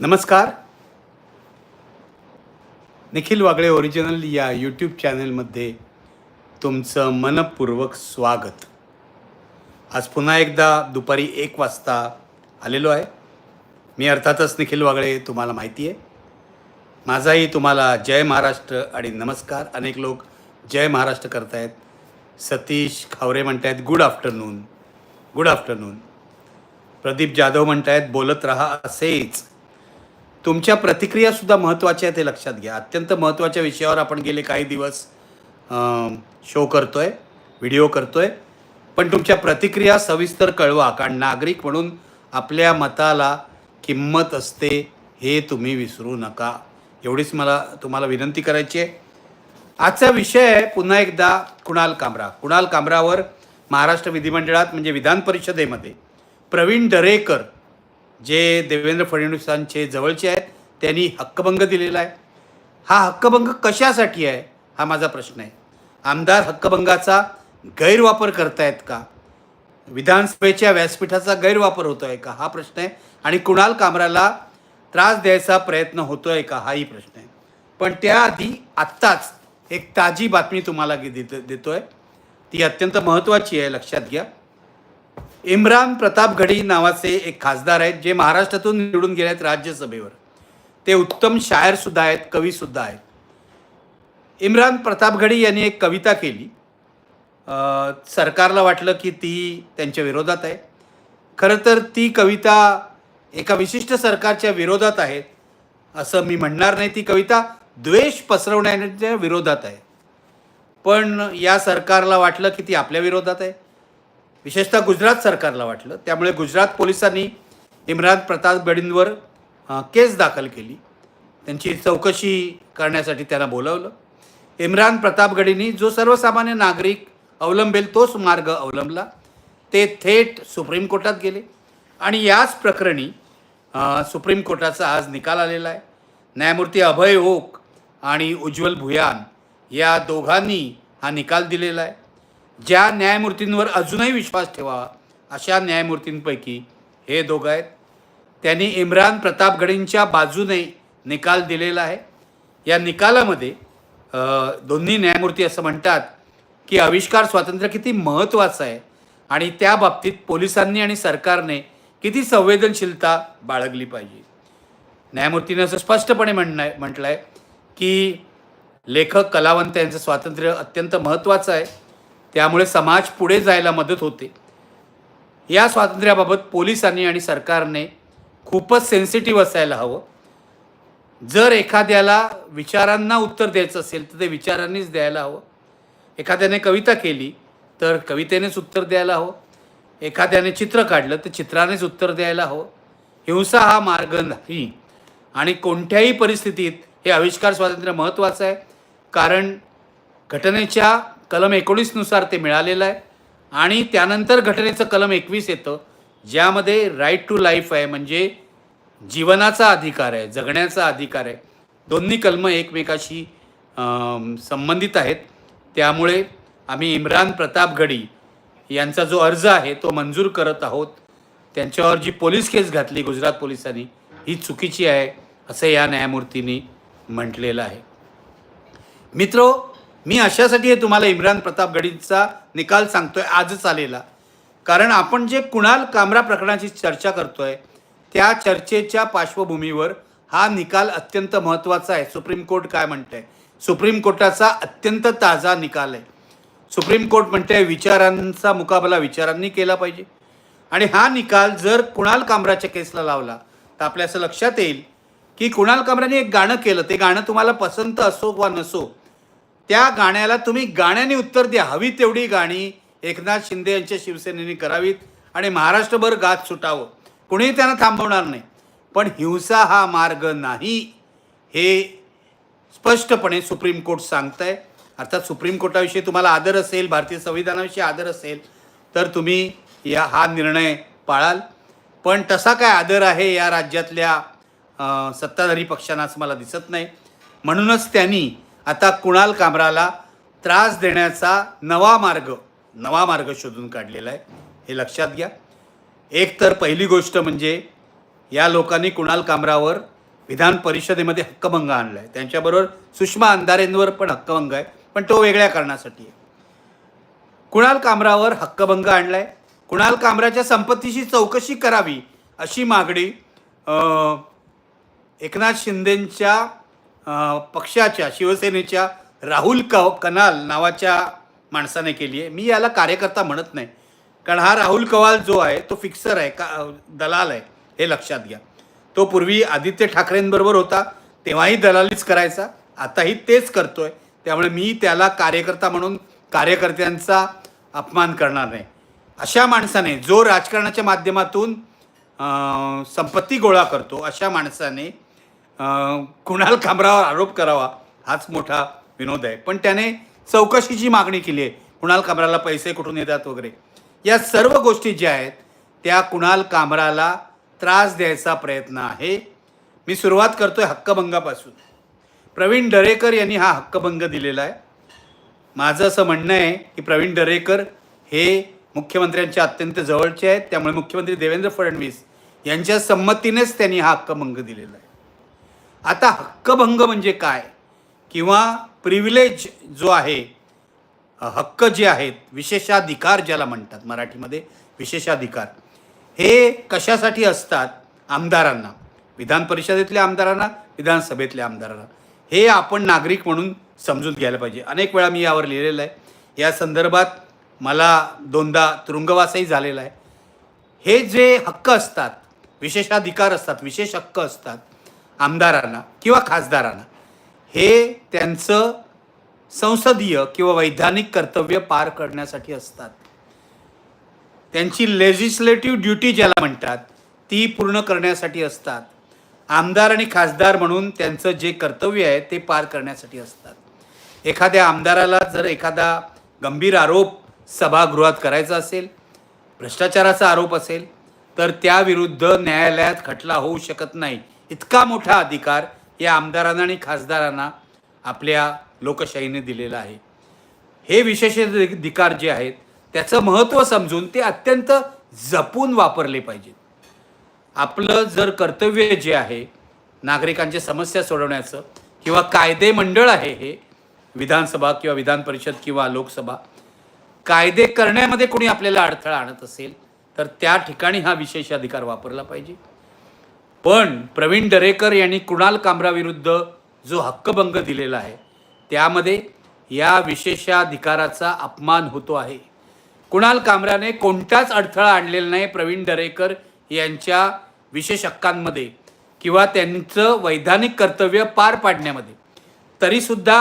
नमस्कार. निखिल वागळे ओरिजिनल या यूट्यूब चॅनलमध्ये तुमचं मनपूर्वक स्वागत. आज पुन्हा एकदा दुपारी एक वाजता आलेलो आहे. मी अर्थातच निखिल वागळे तुम्हाला माहिती आहे. माझाही तुम्हाला जय महाराष्ट्र आणि नमस्कार. अनेक लोक जय महाराष्ट्र करतायत. सतीश खावरे म्हणतायत good afternoon good afternoon Pradeep Jadhav म्हणतायत बोलत रहा असेच. तुमच्या प्रतिक्रियासुद्धा महत्त्वाच्या आहेत हे लक्षात घ्या. अत्यंत महत्त्वाच्या विषयावर आपण गेले काही दिवस शो करतो आहे व्हिडिओ करतो आहे पण तुमच्या प्रतिक्रिया सविस्तर कळवा कारण नागरिक म्हणून आपल्या मताला किंमत असते हे तुम्ही विसरू नका. एवढीच मला तुम्हाला विनंती करायची आहे. आजचा विषय आहे पुन्हा एकदा कुणाल कामरा. कुणाल कामरावर महाराष्ट्र विधिमंडळात म्हणजे विधान परिषदेमध्ये प्रवीण दरेकर जे देवेंद्र फडणवीसांचे जवळचे आहेत त्यांनी हक्कभंग दिलेला आहे. हा हक्कभंग कशासाठी आहे हा माझा प्रश्न आहे. आमदार हक्कभंगाचा गैरवापर करतायत का? विधानसभेच्या व्यासपीठाचा गैरवापर होतो आहे का? हा प्रश्न आहे. आणि कुणाल कामराला त्रास द्यायचा प्रयत्न होतो आहे का? हाही प्रश्न आहे. पण त्याआधी आत्ताच एक ताजी बातमी तुम्हाला देतो देतो आहे ती अत्यंत महत्त्वाची आहे लक्षात घ्या. इम्रान प्रतापगडी नावाचे एक खासदार आहेत जे महाराष्ट्रातून निवडून गेले आहेत राज्यसभेवर. ते उत्तम शायरसुद्धा आहेत कवीसुद्धा आहेत. इम्रान प्रतापगडी यांनी एक कविता केली. सरकारला वाटलं की ती त्यांच्या विरोधात आहे. खरं तर ती कविता एका विशिष्ट सरकारच्या विरोधात आहे असं मी म्हणणार नाही. ती कविता द्वेष पसरवण्याच्या विरोधात आहे. पण या सरकारला वाटलं की ती आपल्या विरोधात आहे. विशेषतः गुजरात सरकारला वाटलं. त्यामुळे गुजरात पोलिसांनी इम्रान प्रताप गडींवर केस दाखल केली. त्यांची चौकशी करण्यासाठी त्यांना बोलावलं. इम्रान प्रतापगडींनी जो सर्वसामान्य नागरिक अवलंबेल तोच मार्ग अवलंबला. ते थेट सुप्रीम कोर्टात गेले. आणि याच प्रकरणी सुप्रीम कोर्टाचा आज निकाल आलेला आहे. न्यायमूर्ती अभय ओक आणि उज्ज्वल भुयान या दोघांनी हा निकाल दिलेला आहे. ज्या न्यायमूर्तींवर अजूनही विश्वास ठेवावा अशा न्यायमूर्तींपैकी हे दोघं आहेत. त्यांनी इम्रान प्रतापगडींच्या बाजूने निकाल दिलेला आहे. या निकालामध्ये दोन्ही न्यायमूर्ती असं म्हणतात की आविष्कार स्वातंत्र्य किती महत्त्वाचं आहे आणि त्या बाबतीत पोलिसांनी आणि सरकारने किती संवेदनशीलता बाळगली पाहिजे. न्यायमूर्तीने असं स्पष्टपणे म्हणणं आहे म्हटलं आहे की लेखक कलावंत यांचं स्वातंत्र्य अत्यंत महत्त्वाचं आहे. त्यामुळे समाज पुढे जायला मदत होते. या स्वातंत्र्याबाबत पोलिसांनी आणि सरकारने खूपच सेन्सिटिव्ह असायला हवं. जर एखाद्याला विचारांना उत्तर द्यायचं असेल तर ते विचारांनीच द्यायला हवं. एखाद्याने कविता केली तर कवितेनेच उत्तर द्यायला हवं. एखाद्याने चित्र काढलं तर चित्रानेच उत्तर द्यायला हवं. हिंसा हा मार्ग नाही. आणि कोणत्याही परिस्थितीत हे आविष्कार स्वातंत्र्य महत्त्वाचं आहे. कारण घटनेच्या कलम एकोणीसनुसार ते मिळालेलं आहे. आणि त्यानंतर घटनेचं कलम एकवीस येतं ज्यामध्ये राईट टू लाईफ आहे म्हणजे जीवनाचा अधिकार आहे जगण्याचा अधिकार आहे. दोन्ही कलमं एकमेकाशी संबंधित आहेत. त्यामुळे आम्ही इम्रान प्रतापगडी यांचा जो अर्ज आहे तो मंजूर करत आहोत. त्यांच्यावर जी पोलीस केस घातली गुजरात पोलिसांनी ही चुकीची आहे असं या न्यायमूर्तींनी म्हटलेलं आहे. मित्रो मी अशासाठी हे तुम्हाला इम्रान प्रताप गडींचा निकाल सांगतोय आजच आलेला. कारण आपण जे कुणाल कामरा प्रकरणाची चर्चा करतोय त्या चर्चेच्या पार्श्वभूमीवर हा निकाल अत्यंत महत्त्वाचा आहे. सुप्रीम कोर्ट काय म्हणतंय? सुप्रीम कोर्टाचा अत्यंत ताजा निकाल आहे. सुप्रीम कोर्ट म्हणते विचारांचा मुकाबला विचारांनी केला पाहिजे. आणि हा निकाल जर कुणाल कामराच्या केसला लावला तर आपल्या असं लक्षात येईल की कुणाल कामराने एक गाणं केलं. ते गाणं तुम्हाला पसंत असो वा नसो त्या गाण्याला तुम्ही गाण्याने उत्तर द्या. हवी तेवढी गाणी एकनाथ शिंदे यांच्या शिवसेनेने करावीत आणि महाराष्ट्रभर गात सुटावं. कुणीही त्यांना थांबवणार नाही. पण हिंसा हा मार्ग नाही हे स्पष्टपणे सुप्रीम कोर्ट सांगत आहे अर्थात सुप्रीम कोर्टाविषयी तुम्हाला आदर असेल भारतीय संविधानाविषयी आदर असेल तर तुम्ही या हा निर्णय पाळाल. पण तसा काय आदर आहे या राज्यातल्या सत्ताधारी पक्षांना असं मला दिसत नाही. म्हणूनच त्यांनी आता कुणाल कामराला त्रास देण्याचा नवा मार्ग नवा मार्ग शोधून काढलेला आहे हे लक्षात घ्या. एक तर पहिली गोष्ट म्हणजे या लोकांनी कुणाल कामरावर विधान परिषदेमध्ये हक्कभंग आणला आहे त्यांच्याबरोबर सुषमा अंधारेंवर पण हक्कभंग आहे पण तो वेगळ्या कारणासाठी आहे. कुणाल कामरावर हक्कभंग आणलाय? कुणाल कामराच्या संपत्तीची चौकशी करावी अशी मागणी एकनाथ शिंदेंच्या पक्षाच्या शिवसेनेच्या राहुल क कनाल नावाच्या माणसाने केली आहे. मी याला कार्यकर्ता म्हणत नाही. कारण हा राहुल कवाल जो आहे तो फिक्सर आहे का दलाल आहे हे लक्षात घ्या. तो पूर्वी आदित्य ठाकरेंबरोबर होता तेव्हाही दलालीच करायचा आताही तेच करतोय. त्यामुळे मी त्याला कार्यकर्ता म्हणून कार्यकर्त्यांचा अपमान करणार नाही. अशा माणसाने जो राजकारणाच्या माध्यमातून संपत्ती गोळा करतो अशा माणसाने कुणाल खांबरावर आरोप करावा हाच मोठा विनोद आहे. पण त्याने चौकशीची मागणी केली आहे कुणाल कामराला पैसे कुठून येतात वगैरे या सर्व गोष्टी ज्या आहेत त्या कुणाल कामराला त्रास द्यायचा प्रयत्न आहे. मी सुरुवात करतो आहे हक्कभंगापासून. प्रवीण दरेकर यांनी हा हक्कभंग दिलेला आहे. माझं असं म्हणणं आहे की प्रवीण दरेकर हे मुख्यमंत्र्यांच्या अत्यंत जवळचे आहेत त्यामुळे मुख्यमंत्री देवेंद्र फडणवीस यांच्या संमतीनेच त्यांनी हा हक्कभंग दिलेला आहे. आता हक्कभंग म्हणजे काय? किंवा प्रिव्हिलेज जो आहे हक्क जे आहेत विशेषाधिकार ज्याला म्हणतात मराठीमध्ये विशेषाधिकार हे कशासाठी असतात? आमदारांना विधान परिषदेतल्या आमदारांना विधानसभेतल्या आमदारांना. हे आपण नागरिक म्हणून समजून घ्यायला पाहिजे. अनेक वेळा मी यावर लिहिलेलं आहे. या संदर्भात मला दोनदा तुरुंगवासही झालेला आहे. हे जे हक्क असतात विशेषाधिकार असतात विशेष हक्क असतात आमदारांना किंवा खासदारांना हे त्यांचं संसदीय किंवा वैधानिक कर्तव्य पार करण्यासाठी असतात. त्यांची लेजिस्लेटिव्ह ड्युटी ज्याला म्हणतात ती पूर्ण करण्यासाठी असतात. आमदार आणि खासदार म्हणून त्यांचं जे कर्तव्य आहे ते पार करण्यासाठी असतात. एखाद्या आमदाराला जर एखादा गंभीर आरोप सभागृहात करायचा असेल भ्रष्टाचाराचा आरोप असेल तर त्याविरुद्ध न्यायालयात खटला होऊ शकत नाही. इतका मोठा अधिकार या आमदारांना आणि खासदारांना आपल्या लोकशाहीने दिलेला आहे. हे विशेषाधिकार जे आहेत त्याचं महत्त्व समजून ते अत्यंत जपून वापरले पाहिजेत. आपलं जर कर्तव्य जे आहे नागरिकांच्या समस्या सोडवण्याचं किंवा कायदे मंडळ आहे हे विधानसभा किंवा विधान परिषद किंवा लोकसभा कायदे करण्यामध्ये कोणी आपल्याला अडथळा आणत असेल तर त्या ठिकाणी हा विशेष अधिकार वापरला पाहिजे. पण प्रवीण दरेकर यांनी कुणाल कामराविरुद्ध जो हक्कभंग दिलेला आहे त्यामध्ये या विशेषाधिकाराचा अपमान होतो आहे. कुणाल कामराने कोणताच अडथळा आणलेला नाही प्रवीण दरेकर यांच्या विशेष हक्कांमध्ये किंवा त्यांचं वैधानिक कर्तव्य पार पाडण्यामध्ये. तरीसुद्धा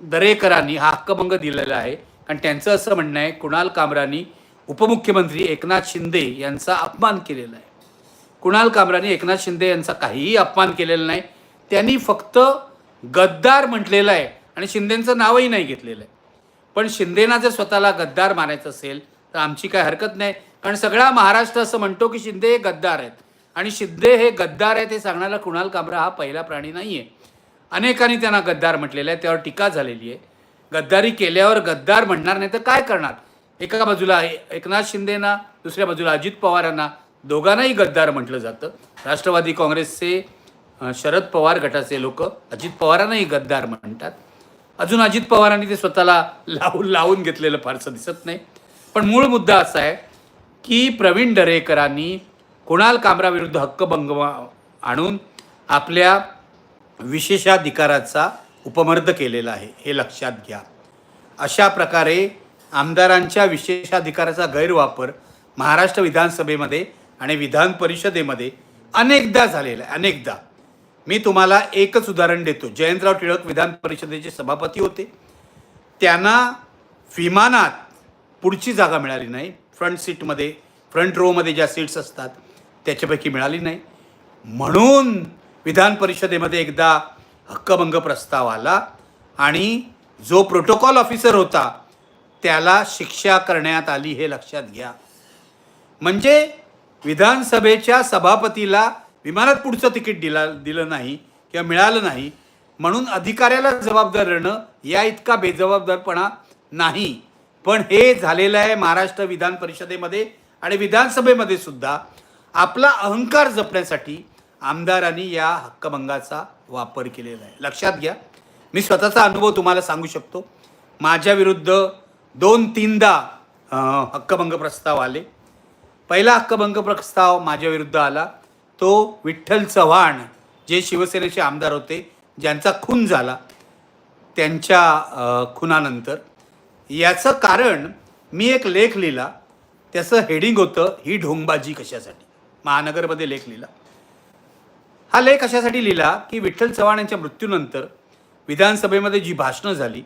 दरेकरांनी हा हक्कभंग दिलेला आहे. कारण त्यांचं असं म्हणणं आहे कुणाल कामरानी उपमुख्यमंत्री एकनाथ शिंदे यांचा अपमान केलेला आहे. कुणाल कामराने एकनाथ शिंदे यांचा काहीही अपमान केलेला नाही. त्यांनी फक्त गद्दार म्हटलेलं आहे आणि शिंदेचं नावही नाही घेतलेलं आहे. पण शिंदेना जर स्वतःला गद्दार मानायचं असेल तर आमची काय हरकत नाही. कारण सगळा महाराष्ट्र असं म्हणतो की शिंदे हे गद्दार आहेत. आणि शिंदे हे गद्दार आहेत हे सांगणारा कुणाल कामरा हा पहिला प्राणी नाही आहे अनेकांनी त्यांना गद्दार म्हटलेलं आहे त्यावर टीका झालेली आहे. गद्दारी केल्यावर गद्दार म्हणणार नाही तर काय करणार? एका बाजूला एकनाथ शिंदेना दुसऱ्या बाजूला अजित पवारांना. दोघांनाही गद्दार म्हटलं जातं. राष्ट्रवादी काँग्रेसचे शरद पवार गटाचे लोक अजित पवारांनाही गद्दार म्हणतात. अजून अजित पवारांनी ते स्वतःला लावून लावून घेतलेलं फारसं दिसत नाही. पण मूळ मुद्दा असा आहे की प्रवीण दरेकरांनी कुणाल कामराविरुद्ध हक्कभंग आणून आपल्या विशेषाधिकाराचा उपमर्द केलेला आहे हे लक्षात घ्या. अशा प्रकारे आमदारांच्या विशेषाधिकाराचा गैरवापर महाराष्ट्र विधानसभेमध्ये आणि विधान परिषदेमध्ये अनेकदा झालेला आहे अनेकदा. मी तुम्हाला एकच उदाहरण देतो. जयंतराव टिळक विधान परिषदेचे सभापती होते. त्यांना विमानात पुढची जागा मिळाली नाही. फ्रंट सीटमध्ये फ्रंट रोमध्ये ज्या सीट्स असतात त्याच्यापैकी मिळाली नाही. म्हणून विधान परिषदेमध्ये एकदा हक्कभंग प्रस्ताव आला आणि जो प्रोटोकॉल ऑफिसर होता त्याला शिक्षा करण्यात आली हे लक्षात घ्या. म्हणजे विधानसभेच्या सभापतीला विमानात पुढचं तिकीट दिला दिलं नाही किंवा मिळालं नाही म्हणून अधिकाऱ्याला जबाबदार राहणं या इतका बेजबाबदारपणा नाही. पण हे झालेलं आहे महाराष्ट्र विधान परिषदेमध्ये आणि विधानसभेमध्ये सुद्धा. आपला अहंकार जपण्यासाठी आमदारांनी या हक्कभंगाचा वापर केलेला आहे. लक्षात घ्या. मी स्वतःचा अनुभव तुम्हाला सांगू शकतो. माझ्या विरुद्ध दोन तीनदा हक्कभंग प्रस्ताव आले. पहिला हक्कभंग प्रस्ताव माझ्याविरुद्ध आला. तो विठ्ठल चव्हाण जे शिवसेनेचे आमदार होते ज्यांचा खून झाला त्यांच्या खुनानंतर. याचं कारण मी एक लेख लिहिला. त्याचं हेडिंग होतं ही ढोंगबाजी कशासाठी? महानगरमध्ये लेख लिहिला. हा लेख अशासाठी लिहिला? की विठ्ठल चव्हाण यांच्या मृत्यूनंतर विधानसभेमध्ये जी भाषणं झाली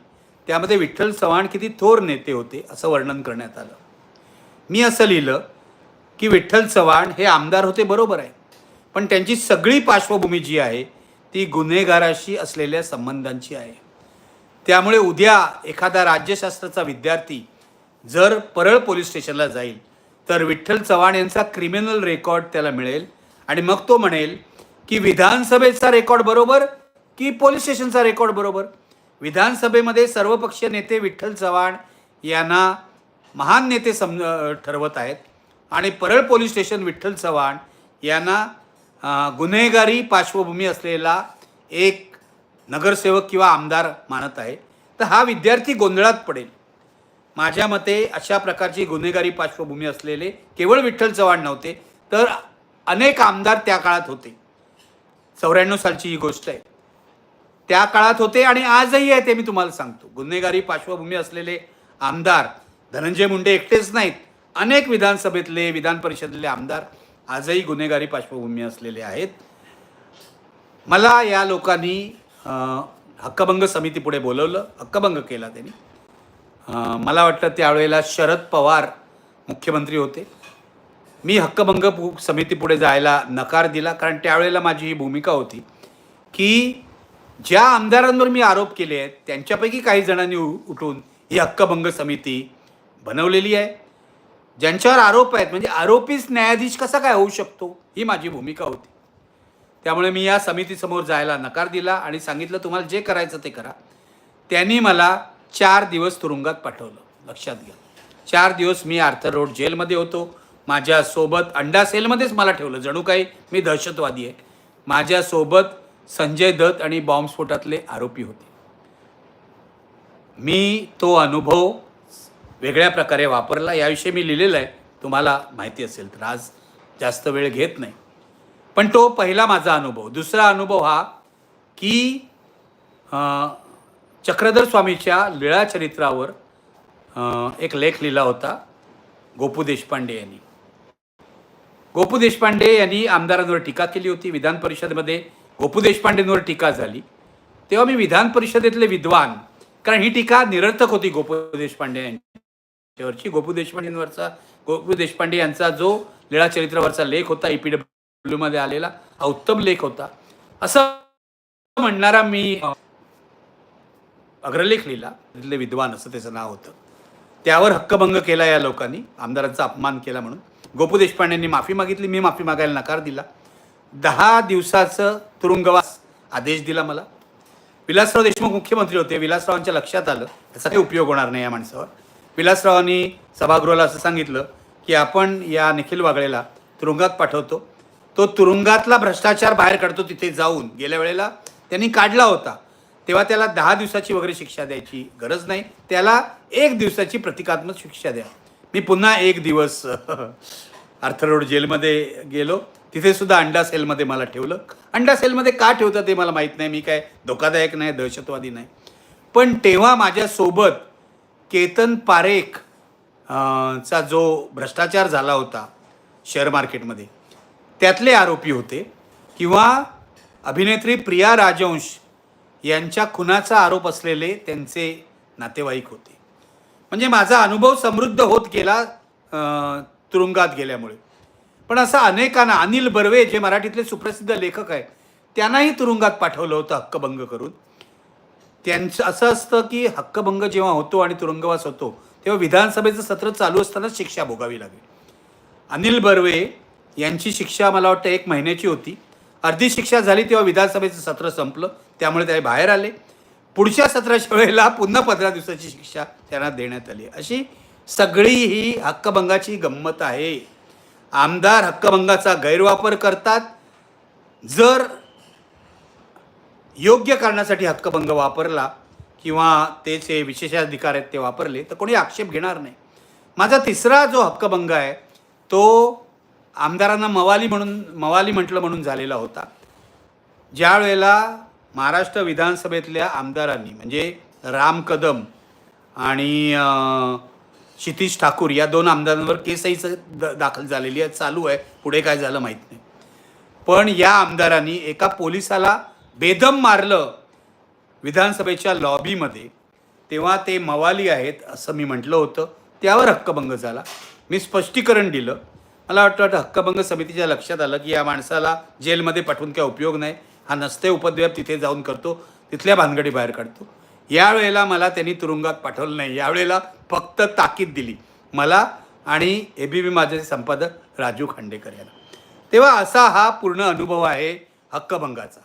त्यामध्ये विठ्ठल चव्हाण किती थोर नेते होते असं वर्णन करण्यात आलं. मी असं लिहिलं की विठ्ठल चव्हाण हे आमदार होते बरोबर आहे. पण त्यांची सगळी पार्श्वभूमी जी आहे ती गुन्हेगाराशी असलेल्या संबंधांची आहे. त्यामुळे उद्या एखादा राज्यशास्त्राचा विद्यार्थी जर परळ पोलीस स्टेशनला जाईल तर विठ्ठल चव्हाण यांचा क्रिमिनल रेकॉर्ड त्याला मिळेल. आणि मग तो म्हणेल की विधानसभेचा रेकॉर्ड बरोबर की पोलीस स्टेशनचा रेकॉर्ड बरोबर? विधानसभेमध्ये सर्वपक्षीय नेते विठ्ठल चव्हाण यांना महान नेते सम ठरवत आहेत. आणि परळ पोलीस स्टेशन विठ्ठल चव्हाण यांना गुन्हेगारी पार्श्वभूमी असलेला एक नगरसेवक किंवा आमदार मानत आहे. तर हा विद्यार्थी गोंधळात पडेल. माझ्या मते अशा प्रकारची गुन्हेगारी पार्श्वभूमी असलेले केवळ विठ्ठल चव्हाण नव्हते तर अनेक आमदार त्या काळात होते. चौऱ्याण्णव सालची ही गोष्ट आहे. त्या काळात होते आणि आजही आहे ते मी तुम्हाला सांगतो. गुन्हेगारी पार्श्वभूमी असलेले आमदार धनंजय मुंडे एकटेच नाहीत. अनेक विधानसभेतले विधान परिषदेतले आमदार आजही गुन्हेगारी पार्श्वभूमी असलेले आहेत. मला या लोकांनी हक्कभंग समितीपुढे बोलवलं हक्कभंग केला त्यांनी. मला वाटतं त्यावेळेला शरद पवार मुख्यमंत्री होते. मी हक्कभंग पु- समितीपुढे जायला नकार दिला कारण त्यावेळेला माझी ही भूमिका होती की ज्या आमदारांवर मी आरोप केले आहेत त्यांच्यापैकी काही जणांनी उ- उठून ही हक्कभंग समिती बनवलेली आहे. ज्यांच्यावर आरोप आहेत म्हणजे आरोपीच न्यायाधीश कसा काय होऊ शकतो ही माझी भूमिका होती. त्यामुळे मी या समितीसमोर जायला नकार दिला आणि सांगितलं तुम्हाला जे करायचं ते करा. त्यांनी मला चार दिवस तुरुंगात पाठवलं लक्षात घ्या. चार दिवस मी आर्थर रोड जेलमध्ये होतो. माझ्यासोबत अंडा सेलमध्येच मला ठेवलं जणू काही मी दहशतवादी आहे. माझ्यासोबत संजय दत्त आणि बॉम्बस्फोटातले आरोपी होते. मी तो अनुभव वेगळ्या प्रकारे वापरला याविषयी मी लिहिलेलं आहे. तुम्हाला माहिती असेल तर आज जास्त वेळ घेत नाही. पण तो पहिला माझा अनुभव. दुसरा अनुभव हा की चक्रधर स्वामीच्या लीळा चरित्रावर एक लेख लिहिला होता गोपू देशपांडे यांनी. गोपू देशपांडे यांनी आमदारांवर टीका केली होती. विधान परिषदेमध्ये गोपू देशपांडेंवर टीका झाली. तेव्हा मी विधान परिषदेतले विद्वान कारण ही टीका निरर्थक होती गोपू देशपांडे शेवटची गोपू देशपांडेंवरचा गोपू देशपांडे यांचा जो लीळा चरित्रावरचा लेख होता ई पी डब्ल्यू मध्ये आलेला हा उत्तम लेख होता. असं म्हणणारा मी अग्रलेख लिहिला. तिथले विद्वान असं त्याचं नाव होतं. त्यावर हक्कभंग केला या लोकांनी आमदारांचा अपमान केला म्हणून. गोपू देशपांडेंनी माफी मागितली मी माफी मागायला नकार दिला. दहा दिवसाचं तुरुंगवास आदेश दिला मला. विलासराव देशमुख मुख्यमंत्री होते विलासरावांच्या लक्षात आलं त्याचा काही उपयोग होणार नाही या माणसावर. विलासरावांनी सभागृहाला असं सांगितलं की आपण या निखिल वागळेला तुरुंगात पाठवतो. तो तुरुंगातला भ्रष्टाचार बाहेर काढतो तिथे जाऊन. गेल्या वेळेला त्यांनी काढला होता. तेव्हा त्याला दहा दिवसाची वगैरे शिक्षा द्यायची गरज नाही. त्याला एक दिवसाची प्रतिकात्मक शिक्षा द्या. मी पुन्हा एक दिवस आर्थर रोड जेलमध्ये गेलो. तिथे सुद्धा अंडा सेलमध्ये मला ठेवलं. अंडा सेलमध्ये का ठेवतं ते मला माहीत नाही. मी काय धोकादायक नाही दहशतवादी नाही. पण तेव्हा माझ्यासोबत केतन पारेख चा जो भ्रष्टाचार झाला होता शेअर मार्केटमध्ये त्यातले आरोपी होते. किंवा अभिनेत्री प्रिया राजवंश यांच्या खुनाचा आरोप असलेले त्यांचे नातेवाईक होते. म्हणजे माझा अनुभव समृद्ध होत गेला तुरुंगात गेल्यामुळे. पण असं अनेकांना अनिल बर्वे जे मराठीतले सुप्रसिद्ध लेखक आहेत त्यांनाही तुरुंगात पाठवलं होतं हक्कभंग करून. त्यांचं असं असतं की हक्कभंग जेव्हा होतो आणि तुरुंगवास होतो तेव्हा विधानसभेचं सत्र चालू असतानाच शिक्षा भोगावी लागेल. अनिल बर्वे यांची शिक्षा मला वाटतं एक महिन्याची होती. अर्धी शिक्षा झाली तेव्हा विधानसभेचं सत्र संपलं त्यामुळे ते बाहेर आले. पुढच्या सत्राच्या वेळेला पुन्हा पंधरा दिवसाची शिक्षा त्यांना देण्यात आली. अशी सगळी ही हक्कभंगाची गंमत आहे. आमदार हक्कभंगाचा गैरवापर करतात. जर योग्य कारणासाठी हक्कभंग वापरला किंवा ते जे विशेषाधिकार आहेत ते वापरले तर कोणी आक्षेप घेणार नाही. माझा तिसरा जो हक्कभंग आहे तो आमदारांना मवाली म्हणून मवाली म्हटलं म्हणून झालेला होता. ज्या वेळेला महाराष्ट्र विधानसभेतल्या आमदारांनी म्हणजे राम कदम आणि क्षितिश ठाकूर या दोन आमदारांवर केसही द- दाखल झालेली आहे चालू आहे. पुढे काय झालं माहीत नाही. पण या आमदारांनी एका पोलिसाला बेदम मारलं विधानसभेच्या लॉबीमध्ये तेव्हा ते मवाली आहेत असं मी म्हटलं होतं. त्यावर हक्कभंग झाला. मी स्पष्टीकरण दिलं. मला वाटतं वाटतं हक्कभंग समितीच्या लक्षात आलं की या माणसाला जेलमध्ये पाठवून काय उपयोग नाही. हा नसते उपद्व्याप तिथे जाऊन करतो तिथल्या भानगडी बाहेर काढतो. यावेळेला मला त्यांनी तुरुंगात पाठवलं नाही. यावेळेला फक्त ताकीद दिली. मला आणि ए बी बी माझे संपादक राजू खांडेकर यांना. तेव्हा असा हा पूर्ण अनुभव आहे हक्कभंगाचा.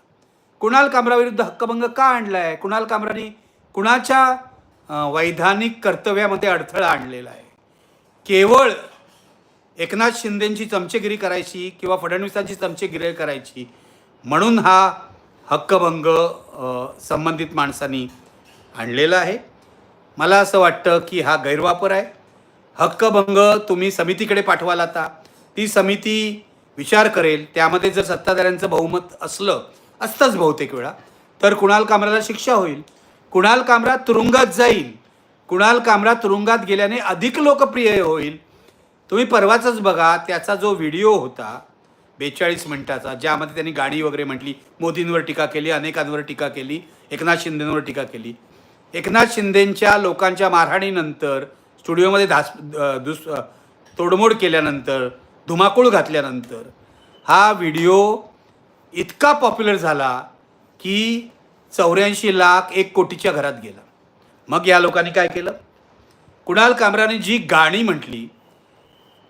कुणाल कामराविरुद्ध हक्कभंग का आणला आहे कुणाल कामराने कुणाच्या वैधानिक कर्तव्यामध्ये अडथळा आणलेला आहे? केवळ एकनाथ शिंदेंची चमचेगिरी करायची किंवा फडणवीसांची चमचेगिरी करायची म्हणून हा हक्कभंग संबंधित माणसांनी आणलेला आहे. मला असं वाटतं की हा गैरवापर आहे. हक्कभंग तुम्ही समितीकडे पाठवाल आता. ती समिती विचार करेल. त्यामध्ये जर सत्ताधाऱ्यांचं बहुमत असलं असतंच बहुतेक वेळा. तर कुणाल कामराला शिक्षा होईल कुणाल कामरा तुरुंगात जाईल कुणाल कामरा तुरुंगात गेल्याने अधिक लोकप्रिय होईल. तुम्ही परवाचंच बघा त्याचा जो व्हिडिओ होता बेचाळीस मिनिटाचा ज्यामध्ये त्यांनी गाणी वगैरे म्हटली मोदींवर टीका केली अनेकांवर टीका केली एकनाथ शिंदेंवर टीका केली. एकनाथ शिंदेंच्या लोकांच्या मारहाणीनंतर स्टुडिओमध्ये धास दुस तोडमोड केल्यानंतर धुमाकूळ घातल्यानंतर हा व्हिडिओ इतका पॉप्युलर झाला की चौऱ्याऐंशी लाख एक कोटीच्या घरात गेला. मग या लोकांनी काय केलं? कुणाल कामराने जी गाणी म्हटली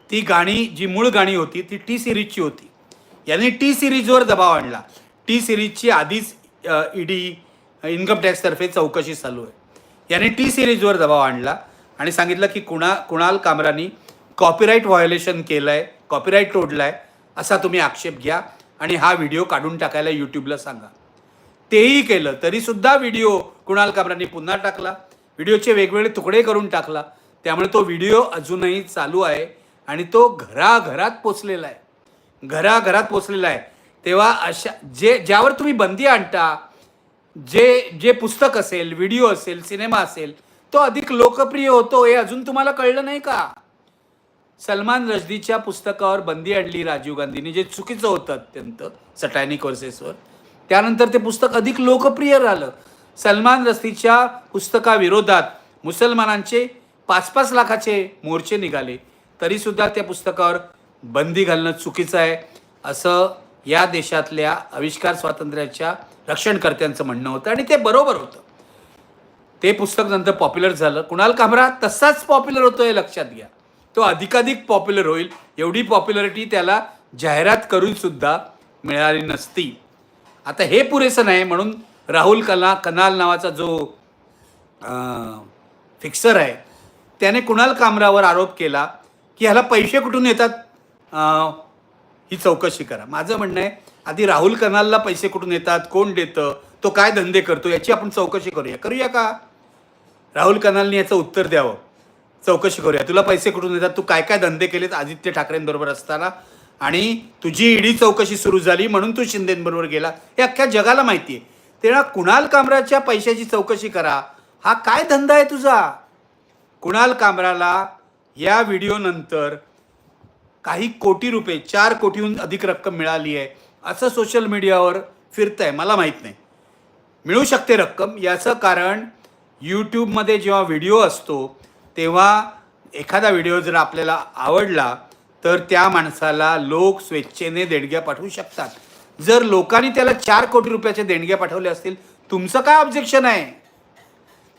ती गाणी जी मूळ गाणी होती ती टी सिरीजची होती. यांनी टी सिरीजवर दबाव आणला. टी सिरीजची आधीच ईडी इन्कम टॅक्सतर्फे चौकशी चालू आहे. याने टी सिरीजवर दबाव आणला आणि सांगितलं की कुणा कुणाल कामरानी कॉपीराईट व्हायोलेशन केलं आहे कॉपीराईट तोडला आहे असा तुम्ही आक्षेप घ्या. आणि हा व्हिडिओ काढून टाकायला यूट्यूबला सांगा. तेही केलं तरीसुद्धा व्हिडिओ कुणाल कामरांनी पुन्हा टाकला व्हिडिओचे वेगवेगळे तुकडे करून टाकला. त्यामुळे तो व्हिडिओ अजूनही चालू आहे आणि तो घराघरात पोचलेला आहे. घराघरात पोचलेला आहे. तेव्हा अशा जे ज्यावर तुम्ही बंदी आणता जे जे पुस्तक असेल व्हिडिओ असेल सिनेमा असेल तो अधिक लोकप्रिय होतो हे अजून तुम्हाला कळलं नाही का? सलमान रश्दीच्या पुस्तकावर बंदी आणली राजीव गांधींनी जे चुकीचं होतं अत्यंत सटॅनिक वर्सेसवर त्यानंतर ते पुस्तक अधिक लोकप्रिय राहिलं. सलमान रस्तीच्या पुस्तकाविरोधात मुसलमानांचे पाच पाच लाखाचे मोर्चे निघाले. तरीसुद्धा त्या पुस्तकावर बंदी घालणं चुकीचं आहे असं या देशातल्या आविष्कार स्वातंत्र्याच्या रक्षणकर्त्यांचं म्हणणं होतं आणि ते बरोबर होतं. ते पुस्तक नंतर पॉप्युलर झालं. कुणाल कामरा तसाच पॉप्युलर होतो हे लक्षात घ्या. तो अधिकाधिक पॉप्युलर होईल. एवढी पॉप्युलरिटी त्याला जाहिरात करून सुद्धा मिळाली नसती. आता हे पुरेसं नाही म्हणून राहुल कला कनाल नावाचा जो फिक्सर आहे त्याने कुणाल कामरावर आरोप केला की ह्याला पैसे कुठून येतात? ही चौकशी करा. माझं म्हणणं आहे आधी राहुल कनालला पैसे कुठून येतात? कोण देतं? तो काय धंदे करतो? याची आपण चौकशी करूया. करूया का? राहुल कनालने याचं उत्तर द्यावं. चौकशी करूया. तुला पैसे कुठून देतात? तू काय काय धंदे केलेत? आदित्य ठाकरेंबरोबर असताना. आणि तुझी ईडी चौकशी सुरू झाली म्हणून तू शिंदेबरोबर गेला. हे अख्ख्या जगाला माहिती आहे तेव्हा कुणाल कामराच्या पैशाची चौकशी करा. हा काय धंदा आहे तुझा? कुणाल कामराला या व्हिडिओनंतर काही कोटी रुपये चार कोटीहून अधिक रक्कम मिळाली आहे. असं सोशल मीडियावर फिरतं आहे मला माहीत नाही. मिळू शकते रक्कम. याचं कारण यूट्यूबमध्ये जेव्हा व्हिडिओ असतो तेव्हा एखादा व्हिडिओ जर आपल्याला आवडला तर त्या माणसाला लोक स्वेच्छेने देणग्या पाठवू शकतात. जर लोकांनी त्याला चार कोटी रुपयाच्या देणग्या पाठवल्या असतील तुमचं काय ऑब्जेक्शन आहे?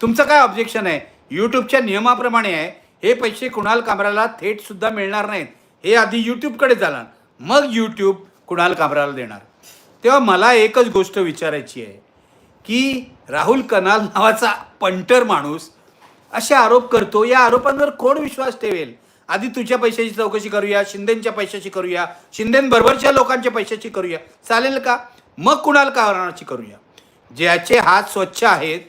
तुमचं काय ऑब्जेक्शन आहे? यूट्यूबच्या नियमाप्रमाणे आहे. हे पैसे कुणाल कामराला थेटसुद्धा मिळणार नाहीत. हे आधी यूट्यूबकडे जाणार. मग यूट्यूब कुणाल कामराला देणार. तेव्हा मला एकच गोष्ट विचारायची आहे की राहुल कनाल नावाचा पंटर माणूस असे आरोप करतो. या आरोपांवर कोण विश्वास ठेवेल? आधी तुझ्या पैशाची चौकशी करूया शिंदेच्या पैशाची करूया शिंदेबरोबरच्या लोकांच्या पैशाची करूया. चालेल का? मग कुणाला कारणाची करूया. ज्याचे हात स्वच्छ आहेत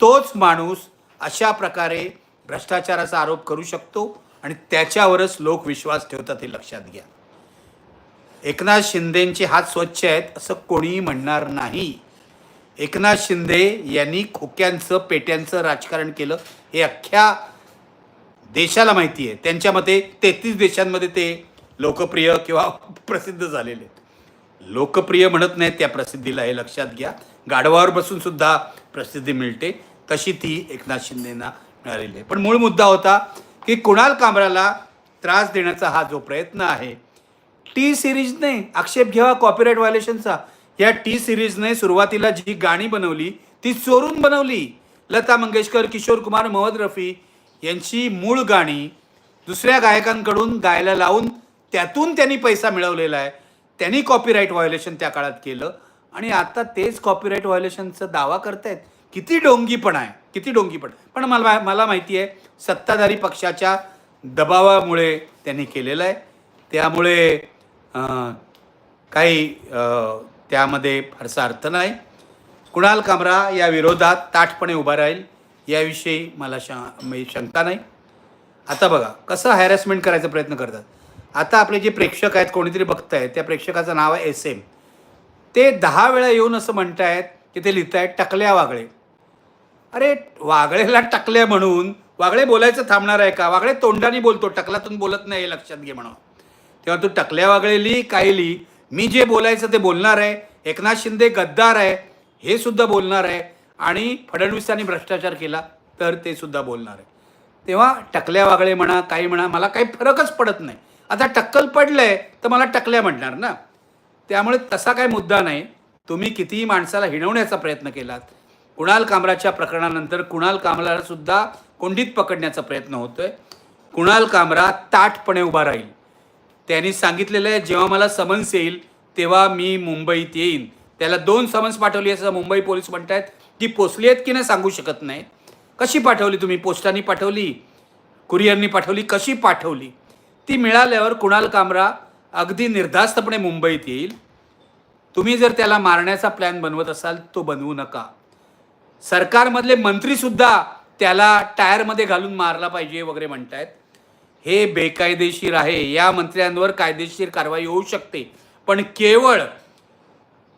तोच माणूस अशा प्रकारे भ्रष्टाचाराचा आरोप करू शकतो आणि त्याच्यावरच लोक विश्वास ठेवतात हे लक्षात घ्या. एकनाथ शिंदेचे हात स्वच्छ आहेत असं कोणीही म्हणणार नाही. एकनाथ शिंदे यांनी खोक्यांचं पेट्यांचं राजकारण केलं. हे अख्ख्या देशाला माहिती आहे. त्यांच्या मते तेहतीस देशांमध्ये ते लोकप्रिय किंवा प्रसिद्ध झालेले आहेत. लोकप्रिय म्हणत नाहीत त्या प्रसिद्धीला हे लक्षात घ्या. गाढवावर बसून सुद्धा प्रसिद्धी मिळते. तशी ती एकनाथ शिंदेना मिळालेली आहे. पण मूळ मुद्दा होता की कुणाल कांबळाला त्रास देण्याचा हा जो प्रयत्न आहे टी सिरीजने आक्षेप घ्यावा कॉपीराईट व्हायलेशनचा. या टी सिरीजने सुरुवातीला जी गाणी बनवली ती चोरून बनवली. लता मंगेशकर किशोर कुमार मोहम्मद रफी यांची मूळ गाणी दुसऱ्या गायकांकडून गायला लावून त्यातून त्यांनी पैसा मिळवलेला आहे. त्यांनी कॉपीराईट व्हायोलेशन त्या काळात केलं. आणि आता तेच कॉपीराईट व्हायोलेशनचा दावा करतायत. किती डोंगीपणा आहे. किती डोंगीपण पण. मला मला माहिती आहे सत्ताधारी पक्षाच्या दबावामुळे त्यांनी केलेलं आहे. त्यामुळे काही त्यामध्ये फारसा अर्थ नाही. कुणाल कामरा या विरोधात ताठपणे उभा राहील याविषयी मला शा मी शंका नाही. आता बघा कसं हॅरॅसमेंट करायचा प्रयत्न करतात? आता आपले जे प्रेक्षक आहेत कोणीतरी बघतायत त्या प्रेक्षकाचं नाव आहे एस एम ते दहा वेळा येऊन असं म्हणतायत की ते लिहितायत टकल्या वागळे. अरे वागळेला टकल्या म्हणून वागळे बोलायचं थांबणार आहे का? वागळे तोंडाने बोलतो टकलातून बोलत नाही लक्षात घे म्हणून. तेव्हा तू टकल्या वागळे लिही काय लिही. मी जे बोलायचं ते बोलणार आहे. एकनाथ शिंदे गद्दार आहे. हे सुद्धा बोलणार आहे. आणि फडणवीसांनी भ्रष्टाचार केला तर ते सुद्धा बोलणार आहे. तेव्हा टकल्या वागळे म्हणा काही म्हणा मला काही फरकच पडत नाही. आता टक्कल पडलं आहे तर मला टकल्या म्हणणार ना. त्यामुळे तसा काही मुद्दा नाही. तुम्ही कितीही माणसाला हिणवण्याचा प्रयत्न केलात कुणाल कामराच्या प्रकरणानंतर कुणाल कामराला सुद्धा कोंडीत पकडण्याचा प्रयत्न होतोय. कुणाल कामरा ताठपणे उभा राहील. त्यांनी सांगितलेलं आहे जेव्हा मला समन्स येईल तेव्हा मी मुंबईत येईन. त्याला दोन समन्स पाठवली असं मुंबई पोलीस म्हणत आहेत ती पोचली आहेत की नाही सांगू शकत नाहीत. कशी पाठवली तुम्ही? पोस्टाने पाठवली? कुरिअरनी पाठवली? कशी पाठवली? ती मिळाल्यावर कुणाल कामरा अगदी निर्धास्तपणे मुंबईत येईल. तुम्ही जर त्याला मारण्याचा प्लॅन बनवत असाल तो बनवू नका. सरकारमधले मंत्रीसुद्धा त्याला टायरमध्ये घालून मारला पाहिजे वगैरे म्हणतायत. हे बेकायदेशीर आहे. या मंत्र्यांवर कायदेशीर कारवाई होऊ शकते. पण केवळ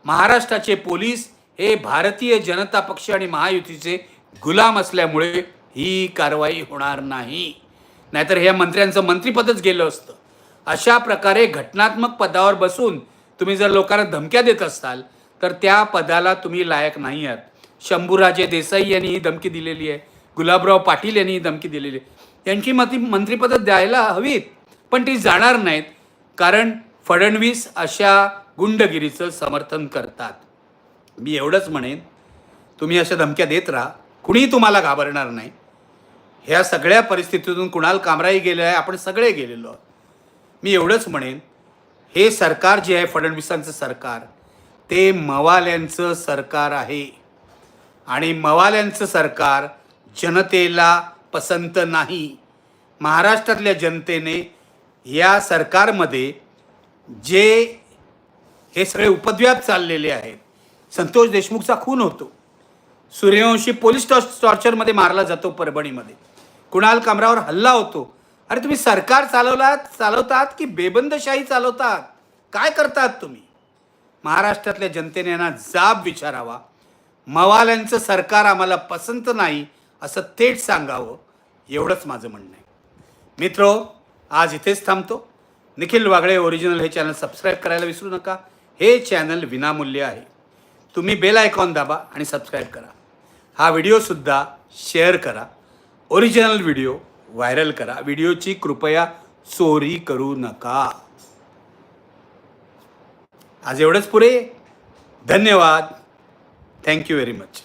महाराष्ट्राचे पोलीस हे भारतीय जनता पक्ष आणि महायुतीचे गुलाम असल्यामुळे ही कारवाई होणार नाही. नाहीतर ह्या मंत्र्यांचं मंत्रिपदच गेलं असतं. अशा प्रकारे घटनात्मक पदावर बसून तुम्ही जर लोकांना धमक्या देत असाल तर त्या पदाला तुम्ही लायक नाही आहात. शंभूराजे देसाई यांनी ही धमकी दिलेली आहे. गुलाबराव पाटील यांनी धमकी दिलेली आहे. त्यांची मती मंत्रिपदं द्यायला हवीत पण ती जाणार नाहीत कारण फडणवीस अशा गुंडगिरीचं समर्थन करतात. मी एवढंच म्हणेन तुम्ही अशा धमक्या देत राहा. कुणीही तुम्हाला घाबरणार नाही. ह्या सगळ्या परिस्थितीतून कुणाल कामराही गेले आहे आपण सगळे गेलेलो आहोत. मी एवढंच म्हणेन हे सरकार जे आहे फडणवीसांचं सरकार ते मवाल्यांचं सरकार आहे. आणि मवाल्यांचं सरकार जनतेला पसंत नाही. महाराष्ट्रातल्या जनतेने या सरकारमध्ये जे हे सगळे उपद्व्याप चाललेले आहेत संतोष देशमुखचा खून होतो. सूर्यवंशी पोलीस टॉर्च टॉर्चरमध्ये मारला जातो परभणीमध्ये. कुणाल कामरावर हल्ला होतो. अरे तुम्ही सरकार चालवलात चालवतात की बेबंदशाही चालवतात? काय करतात तुम्ही? महाराष्ट्रातल्या जनतेने यांना जाब विचारावा. मवाल्यांचं सरकार आम्हाला पसंत नाही. असं थेट सांगावं एवढंच माझं म्हणणं आहे. मित्रो आज इथेच थांबतो. निखिल वागळे ओरिजिनल हे चॅनल सबस्क्राईब करायला विसरू नका. हे चॅनल विनामूल्य आहे. तुम्ही बेल आयकॉन दाबा आणि सबस्क्राईब करा. हा व्हिडिओसुद्धा शेअर करा. ओरिजिनल व्हिडिओ व्हायरल करा. व्हिडिओची कृपया चोरी करू नका. आज एवढंच पुरे धन्यवाद. Thank you very much